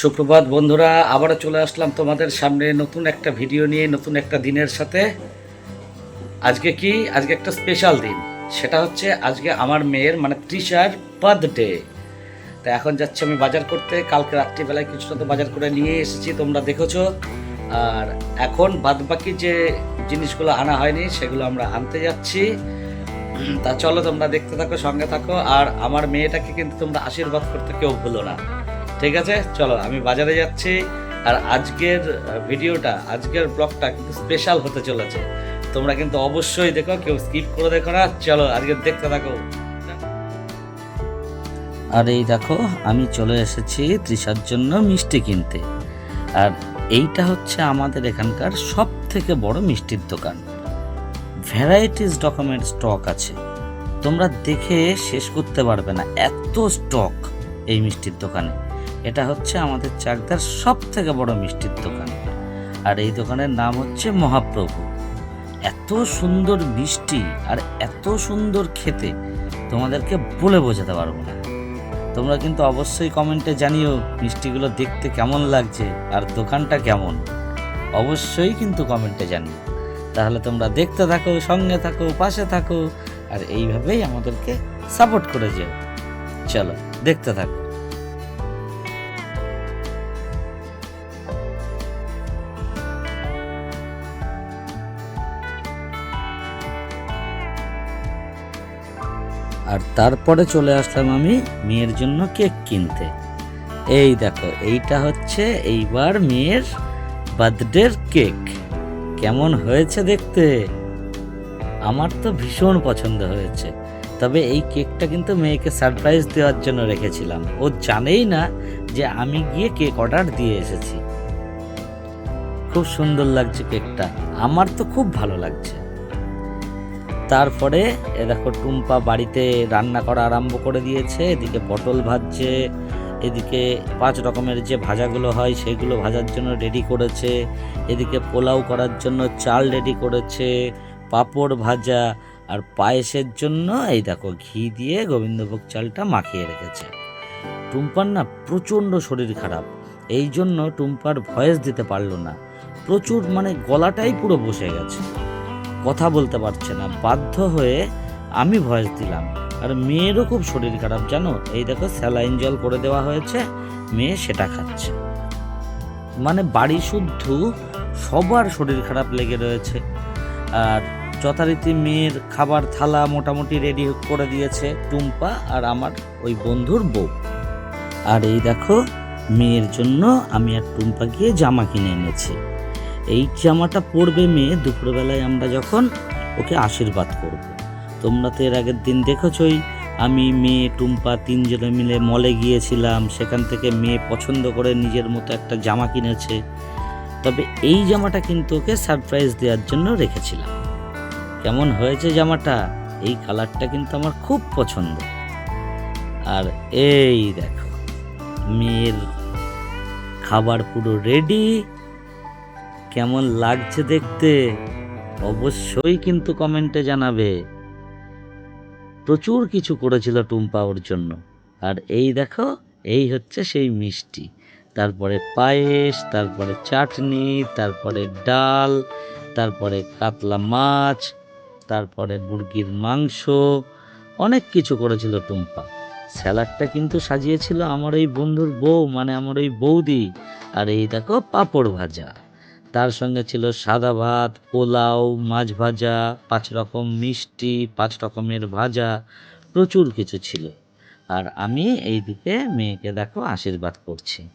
সুপ্রভাত বন্ধুরা, আবারও চলে আসলাম তোমাদের সামনে নতুন একটা ভিডিও নিয়ে, নতুন একটা দিনের সাথে। আজকে কি? আজকে একটা স্পেশাল দিন। সেটা হচ্ছে আজকে আমার মেয়ের মানে তৃষার বার্থডে তা এখন যাচ্ছি আমি বাজার করতে। কালকে রাত্রিবেলায় কিছুটা তো বাজার করে নিয়ে এসেছি, তোমরা দেখেছ। আর এখন বাদবাকি যে জিনিসগুলো আনা হয়নি, সেগুলো আমরা আনতে যাচ্ছি। তা চলো তোমরা দেখতে থাকো, সঙ্গে থাকো। আর আমার মেয়েটাকে কিন্তু তোমরা আশীর্বাদ করতে কেউ ভুলো না। ঠিক আছে? চলো, আমি বাজারে যাচ্ছি। আর আজকের ভিডিওটা, আজকের ব্লগটা কিন্তু স্পেশাল হতে চলেছে। তোমরা কিন্তু অবশ্যই দেখো, কেউ স্কিপ করে দেখো না। চলো, আজকে দেখতে থাকো। আর এই দেখো, আমি চলে এসেছি তৃষার জন্য মিষ্টি কিনতে। আর এইটা হচ্ছে আমাদের এখানকার সব থেকে বড় মিষ্টির দোকান। ভ্যারাইটিস রকমের স্টক আছে। তোমরা দেখে শেষ করতে পারবে না, এত স্টক এই মিষ্টির দোকানে। এটা হচ্ছে আমাদের চাকদার সব থেকে বড় মিষ্টির দোকান। আর এই দোকানের নাম হচ্ছে মহাপ্রভু। এত সুন্দর মিষ্টি আর এত সুন্দর খেতে তোমাদেরকে বলে বোঝাতে পারব না। তোমরা কিন্তু অবশ্যই কমেন্টে জানিও মিষ্টিগুলো দেখতে কেমন লাগছে আর দোকানটা কেমন। অবশ্যই কিন্তু কমেন্টে জানিও। তাহলে তোমরা দেখতে থাকো, সঙ্গে থাকো, পাশে থাকো আর এইভাবেই আমাদেরকে সাপোর্ট করে যেও। চলো, দেখতে থাকো। আর তারপরে চলে আসলাম আমি মেয়ের জন্য কেক কিনতে। এই দেখো, এইটা হচ্ছে এইবার মেয়ের বার্থডের কেক। কেমন হয়েছে দেখতে? আমার তো ভীষণ পছন্দ হয়েছে। তবে এই কেকটা কিন্তু মেয়েকে সারপ্রাইজ দেওয়ার জন্য রেখেছিলাম। ও জানেই না যে আমি গিয়ে কেক অর্ডার দিয়ে এসেছি। খুব সুন্দর লাগছে কেকটা। আমার তো খুব ভালো লাগছে। তারপরে, এ দেখো, টুম্পা বাড়িতে রান্না করা আরম্ভ করে দিয়েছে। এদিকে পটল ভাজছে, এদিকে পাঁচ রকমের যে ভাজাগুলো হয় সেগুলো ভাজার জন্য রেডি করেছে। এদিকে পোলাও করার জন্য চাল রেডি করেছে, পাঁপড় ভাজা, আর পায়েসের জন্য এই দেখো, ঘি দিয়ে গোবিন্দভোগ চালটা মাখিয়ে রেখেছে। টুম্পার না প্রচণ্ড শরীর খারাপ, এই জন্য টুম্পার ভয়েস দিতে পারল না। প্রচুর মানে গলাটাই পুরো বসে গেছে। কথা বলতে পারছে না। বাধ্য হয়ে আমি ভয়েস দিলাম। আর মেয়েরও খুব শরীর খারাপ, জানো? এই দেখো স্যালাইন জল করে দেওয়া হয়েছে, মেয়ে সেটা খাচ্ছে। মানে বাড়ি শুদ্ধ, সবার শরীর খারাপ লেগে রয়েছে। আর যথারীতি মেয়ের খাবার থালা মোটামুটি রেডি করে দিয়েছে টুম্পা আর আমার ওই বন্ধুর বউ। আর এই দেখো, মেয়ের জন্য আমি আর টুম্পা গিয়ে জামা কিনে এনেছি। এই জামাটা পরবে মেয়ে, দুপুরবেলায় আমরা যখন ওকে আশীর্বাদ করব। তোমরা তো এর আগের দিন দেখেছই, আমি, মেয়ে, টুম্পা তিনজনে মিলে মলে গিয়েছিলাম, সেখান থেকে মেয়ে পছন্দ করে নিজের মতো একটা জামা কিনেছে। তবে এই জামাটা কিন্তু ওকে সারপ্রাইজ দেওয়ার জন্য রেখেছিলাম। কেমন হয়েছে জামাটা? এই কালারটা কিন্তু আমার খুব পছন্দ। আর এই দেখো, মেয়ের খাবার পুরো রেডি কেমন লাগছে দেখতে অবশ্যই কিন্তু কমেন্টে জানাবে। প্রচুর কিছু করেছিল টুম্পা ওর জন্য। আর এই দেখো, এই হচ্ছে সেই মিষ্টি। তারপরে পায়েস, তারপরে চাটনি, তারপরে ডাল, তারপরে কাতলা মাছ, তারপরে মুরগির মাংস, অনেক কিছু করেছিল টুম্পা। স্যালাডটা কিন্তু সাজিয়েছিল আমার ওই বন্ধুর বউ মানে আমার ওই বৌদি। আর এই দেখো পাঁপড় ভাজা। তার সঙ্গে ছিল সাদা ভাত, পোলাও, মাছ ভাজা, পাঁচ রকম মিষ্টি, পাঁচ রকমের ভাজা, প্রচুর কিছু ছিল। আর আমি এইদিকে মেয়েকে দেখো আশীর্বাদ করছি।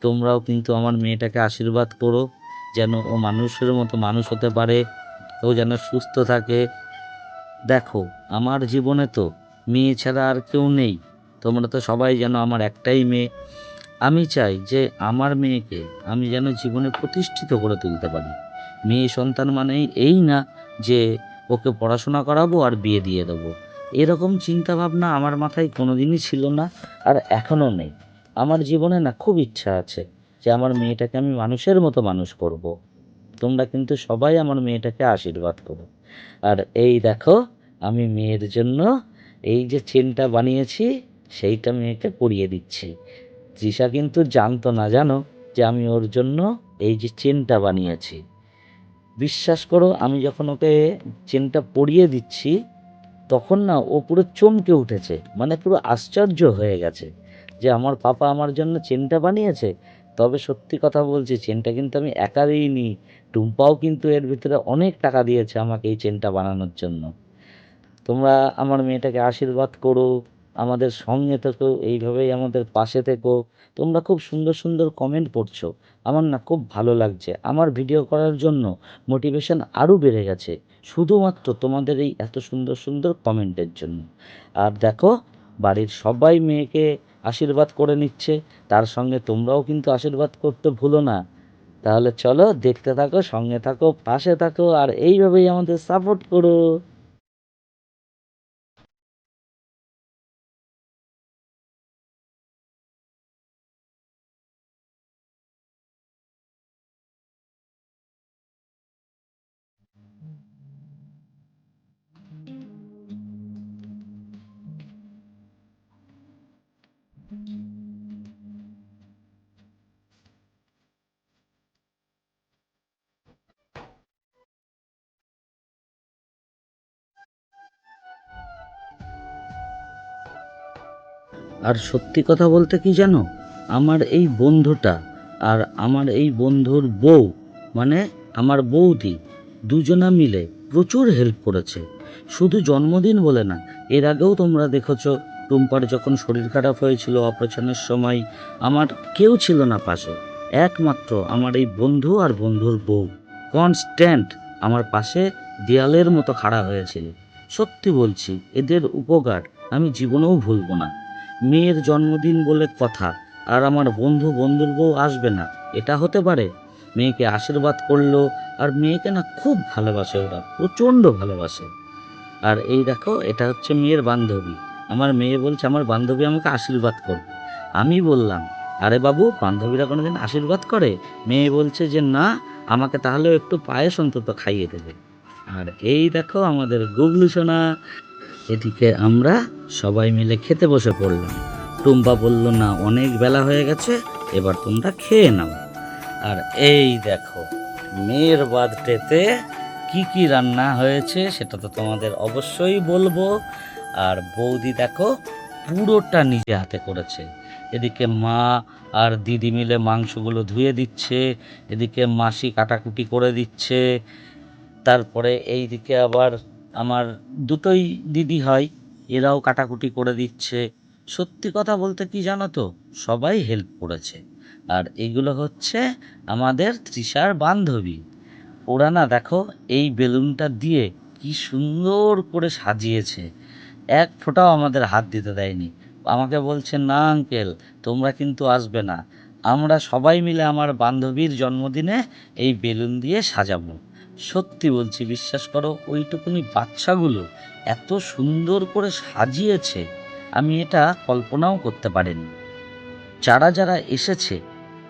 তোমরাও কিন্তু আমার মেয়েটাকে আশীর্বাদ করো, যেন ও মানুষের মতো মানুষ হতে পারে, ও যেন সুস্থ থাকে। দেখো, আমার জীবনে তো মেয়ে ছাড়া আর কেউ নেই। তোমরা তো সবাই যেন আমার একটাই মেয়ে। আমি চাই যে আমার মেয়েকে আমি যেন জীবনে প্রতিষ্ঠিত করে তুলতে পারি। মেয়ে সন্তান মানেই এই না যে ওকে পড়াশোনা করাবো আর বিয়ে দিয়ে দেবো। এরকম চিন্তাভাবনা আমার মাথায় কোনোদিনই ছিল না আর এখনও নেই। আমার জীবনে না খুব ইচ্ছা আছে যে আমার মেয়েটাকে আমি মানুষের মতো মানুষ করব। তোমরা কিন্তু সবাই আমার মেয়েটাকে আশীর্বাদ করো। আর এই দেখো, আমি মেয়ের জন্য এই যে চেনটা বানিয়েছি, সেইটা মেয়েকে পরিয়ে দিচ্ছি। তৃষা কিন্তু জানতো না, জানো? যে আমি ওর জন্য এই যে চেনটা বানিয়েছি। বিশ্বাস করো, আমি যখন ওকে চেনটা পরিয়ে দিচ্ছি, তখন না ও পুরো চমকে উঠেছে মানে পুরো আশ্চর্য হয়ে গেছে যে আমার পাপা আমার জন্য চেনটা বানিয়েছে। তবে সত্যি কথা বলছি, চেনটা কিন্তু আমি একা দিইনি। টুম্পাও কিন্তু এর ভিতরে অনেক টাকা দিয়েছে আমাকে এই চেনটা বানানোর জন্য। তোমরা আমার মেয়েটাকে আশীর্বাদ করো। আমাদের সঙ্গে থেকো, এইভাবেই আমাদের পাশে থেকো। তোমরা খুব সুন্দর সুন্দর কমেন্ট পড়ছো। আমার না খুব ভালো লাগছে। আমার ভিডিও করার জন্য মোটিভেশন আরও বেড়ে গেছে। শুধুমাত্র তোমাদের এই এত সুন্দর সুন্দর কমেন্টের জন্য। আর দেখো, বাড়ির সবাই মেয়েকে আশীর্বাদ করে নিচ্ছে। তার সঙ্গে তোমরাও কিন্তু আশীর্বাদ করতে ভুলো না। তাহলে চলো দেখতে থাকো, সঙ্গে থাকো, পাশে থাকো, আর এইভাবেই আমাদের সাপোর্ট করো। আর সত্যি কথা বলতে কি জানো? আমার এই বন্ধুটা আর আমার এই বন্ধুর বউ মানে আমার বৌদি, দুজনা মিলে প্রচুর হেল্প করেছে। শুধু জন্মদিন বলে না, এর আগেও তোমরা দেখেছ, টুম্পার যখন শরীর খারাপ হয়েছিল অপারেশনের সময়, আমার কেউ ছিল না পাশে। একমাত্র আমার এই বন্ধু আর বন্ধুর বউ। কনস্ট্যান্ট আমার পাশে দেয়ালের মতো খাড়া হয়েছিল সত্যি বলছি, এদের উপকার আমি জীবনেও ভুলবো না। মেয়ের জন্মদিন বলে কথা, আর আমার বন্ধু বন্ধুর বউ আসবে না। এটা হতে পারে। মেয়েকে আশীর্বাদ করল, আর মেয়েকে না খুব ভালোবাসে ওরা, প্রচণ্ড ভালোবাসে। আর এই দেখো, এটা হচ্ছে মেয়ের বান্ধবী। আমার মেয়ে বলছে, আমার বান্ধবী আমাকে আশীর্বাদ করবে। আমি বললাম, আরে বাবু, বান্ধবীরা কোনোদিন আশীর্বাদ করে? মেয়ে বলছে যে, না, আমাকে তাহলেও একটু পায়েস অন্তত খাইয়ে দেবে। আর এই দেখো আমাদের গুগলু সোনা। এদিকে আমরা সবাই মিলে খেতে বসে পড়লাম। টুম্পা বলল, না, অনেক বেলা হয়ে গেছে, এবার তোমরা খেয়ে নাও। আর এই দেখো, মেয়ের বার্থডেতে কি কি রান্না হয়েছে সেটা তো তোমাদের অবশ্যই বলব। আর বৌদি দেখো, পুরোটা নিজে হাতে করেছে। এদিকে মা আর দিদি মিলে মাংসগুলো ধুয়ে দিচ্ছে, এদিকে মাসি কাটাকুটি করে দিচ্ছে, তারপরে এইদিকে আবার আমার দুটোই দিদি হয়, এরাও কাটাকুটি করে দিচ্ছে। সত্যি কথা বলতে কি জানো তো, সবাই হেল্প করেছে। আর এগুলো হচ্ছে আমাদের তৃষার বান্ধবী। ওরা না দেখো, এই বেলুনটা দিয়ে কি সুন্দর করে সাজিয়েছে। এক ফোঁটাও আমাদের হাত দিতে দেয়নি। আমাকে বলছে, না আঙ্কেল তোমরা কিন্তু আসবে না। আমরা সবাই মিলে আমার বান্ধবীর জন্মদিনে এই বেলুন দিয়ে সাজাবো। সত্যি বলছি, বিশ্বাস করো, ওইটুকুনি বাচ্চাগুলো এত সুন্দর করে সাজিয়েছে, আমি এটা কল্পনাও করতে পারিনি। যারা যারা এসেছে,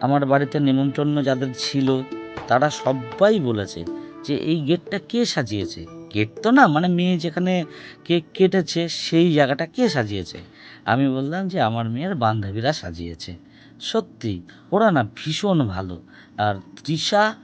আমার বাড়িতে নেমন্তন্ন যাদের ছিল, তারা সবাই বলেছে যে এই গেটটা কে সাজিয়েছে? গেট তো না মানে মেয়ে যেখানে কেক কেটেছে, সেই জায়গাটা কে সাজিয়েছে? আমি বললাম যে আমার মেয়ের বান্ধবীরা সাজিয়েছে। সত্যি, ওরা না ভীষণ ভালো। আর তৃষা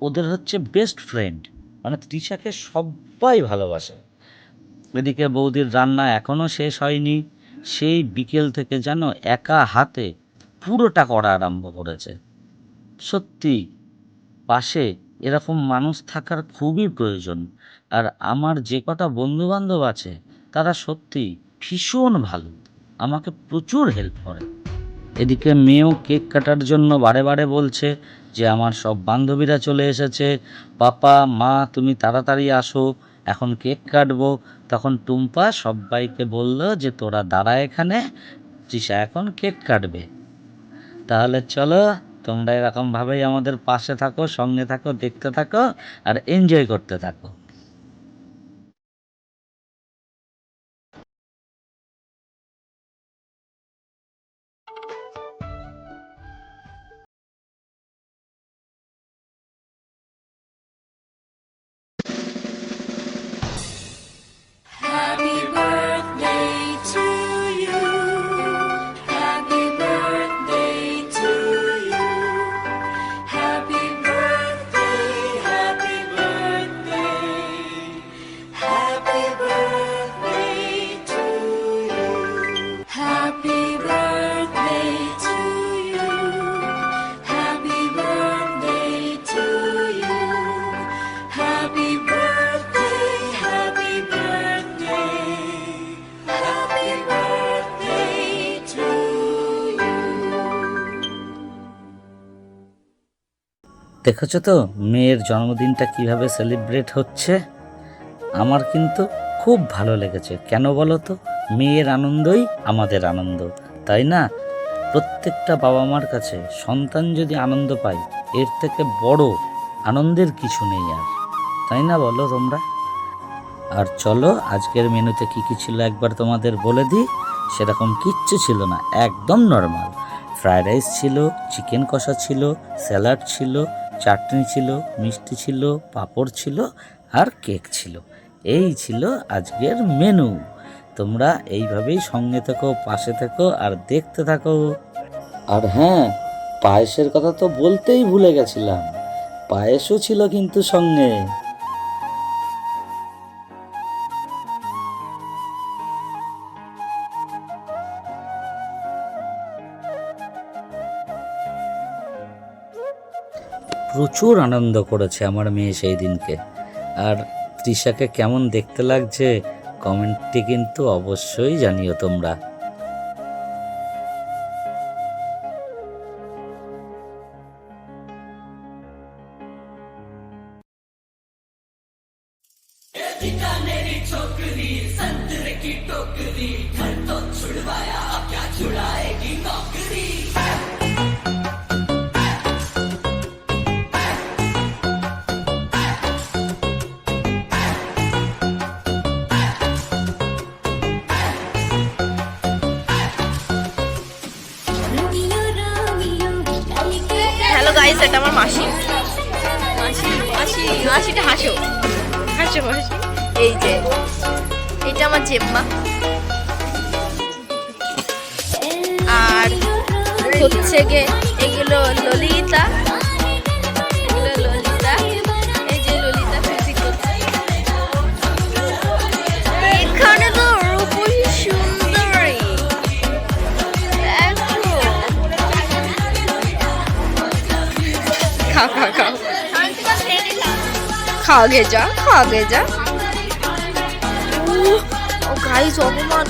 ওদের হচ্ছে বেস্ট ফ্রেন্ড মানে তৃষাকে সবাই ভালোবাসে। এদিকে বৌদির রান্না এখনও শেষ হয়নি। সেই বিকেল থেকে যেন একা হাতে পুরোটা করা আরম্ভ করেছে। সত্যি, পাশে এরকম মানুষ থাকার খুবই প্রয়োজন। আর আমার যে কটা বন্ধুবান্ধব আছে, তারা সত্যি ভীষণ ভালো। আমাকে প্রচুর হেল্প করে। এদিকে মেয়েও কেক কাটার জন্য বারে বারে বলছে যে আমার সব বান্ধবীরা চলে এসেছে। পাপা, মা, তুমি তাড়াতাড়ি আসো। এখন কেক কাটবো। তখন টুম্পা সবাইকে বলল যে, তোরা দাঁড়া এখানে, তৃষা এখন কেক কাটবে। তাহলে চলো, তোমরা এরকমভাবেই আমাদের পাশে থাকো, সঙ্গে থাকো, দেখতে থাকো, আর এনজয় করতে থাকো। দেখেছ তো মেয়ের জন্মদিনটা কীভাবে সেলিব্রেট হচ্ছে? আমার কিন্তু খুব ভালো লেগেছে। কেন বলো তো? মেয়ের আনন্দই আমাদের আনন্দ, তাই না? প্রত্যেকটা বাবা মার কাছে সন্তান যদি আনন্দ পায়, এর থেকে বড় আনন্দের কিছু নেই আর, তাই না বলো তোমরা? আর চলো, আজকের মেনুতে কি কি ছিল একবার তোমাদের বলে দিই। সেরকম কিচ্ছু ছিল না, একদম নর্মাল ফ্রায়েড রাইস ছিল, চিকেন কষা ছিল, স্যালাড ছিল চাটনি ছিল, মিষ্টি ছিল, পাঁপড় ছিল আর কেক ছিল। এই ছিল আজকের মেনু তোমরা এইভাবেই সঙ্গে থেকো, পাশে থেকো আর দেখতে থাকো। আর হ্যাঁ পায়েসের কথা তো বলতেই ভুলে গেছিলাম। পায়েসও ছিল কিন্তু সঙ্গে। প্রচুর আনন্দ করেছে আমার মেয়ে সেই দিনকে। আর তৃষাকে কেমন দেখতে লাগছে কমেন্টটি কিন্তু অবশ্যই জানিও তোমরা। মাসিটা হাসো। হাসো মাসি এই যে এটা আমার জেম্মা। আর হচ্ছে গে এগুলো ললিতা। খাওয়া গে যা খাওয়া গে যা। ও গাইস অপমান।